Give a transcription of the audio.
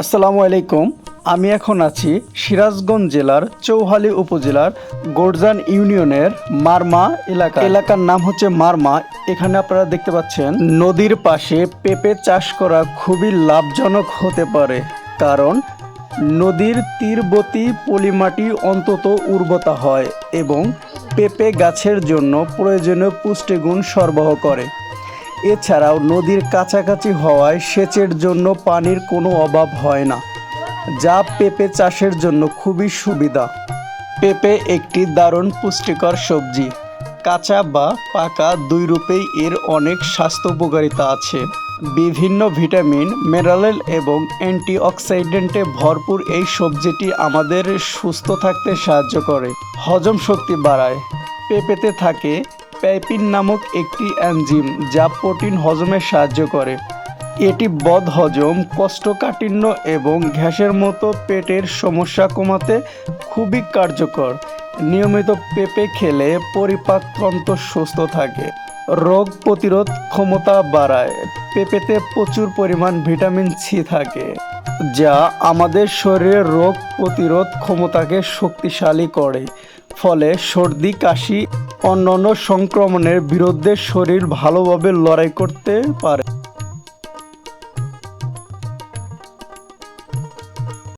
আসসালামু আলাইকুম। আমি এখন আছি সিরাজগঞ্জ জেলার চৌহালি উপজেলার গোরজান ইউনিয়নের মারমা এলাকা। এলাকার নাম হচ্ছে মারমা। এখানে আপনারা দেখতে পাচ্ছেন, নদীর পাশে পেঁপে চাষ করা খুবই লাভজনক হতে পারে। কারণ নদীর তীরবর্তী পলিমাটি অন্তত উর্বরতা হয় এবং পেঁপে গাছের জন্য প্রয়োজনীয় পুষ্টিগুণ সরবরাহ করে। এছাড়াও নদীর কাছাকাছি হওয়ায় সেচের জন্য পানির কোনো অভাব হয় না, যা পেঁপে চাষের জন্য খুবই সুবিধা। পেঁপে একটি দারুণ পুষ্টিকর সবজি। কাঁচা বা পাকা দুই রূপেই এর অনেক স্বাস্থ্য উপকারিতা আছে। বিভিন্ন ভিটামিন, মিনারেল এবং অ্যান্টিঅক্সিডেন্টে ভরপুর এই সবজিটি আমাদের সুস্থ থাকতে সাহায্য করে। হজম শক্তি বাড়ায়। পেঁপেতে থাকে প্যাপিন নামক একটি এনজিম যা প্রোটিন হজমে সাহায্য করে। এটি বদহজম কোষ্ঠকাঠিন্য এবং গ্যাসের মতো পেটের সমস্যা কমাতে খুবই কার্যকর। নিয়মিত পেঁপে খেলে পরিপাকতন্ত্র সুস্থ থাকে। রোগ প্রতিরোধ ক্ষমতা বাড়ায়। পেঁপেতে প্রচুর পরিমাণ ভিটামিন সি থাকে, যা আমাদের শরীরের রোগ প্রতিরোধ ক্ষমতাকে শক্তিশালী করে। ফলে সর্দি, কাশি অন্যান্য সংক্রমণের বিরুদ্ধে শরীর ভালোভাবে লড়াই করতে পারে।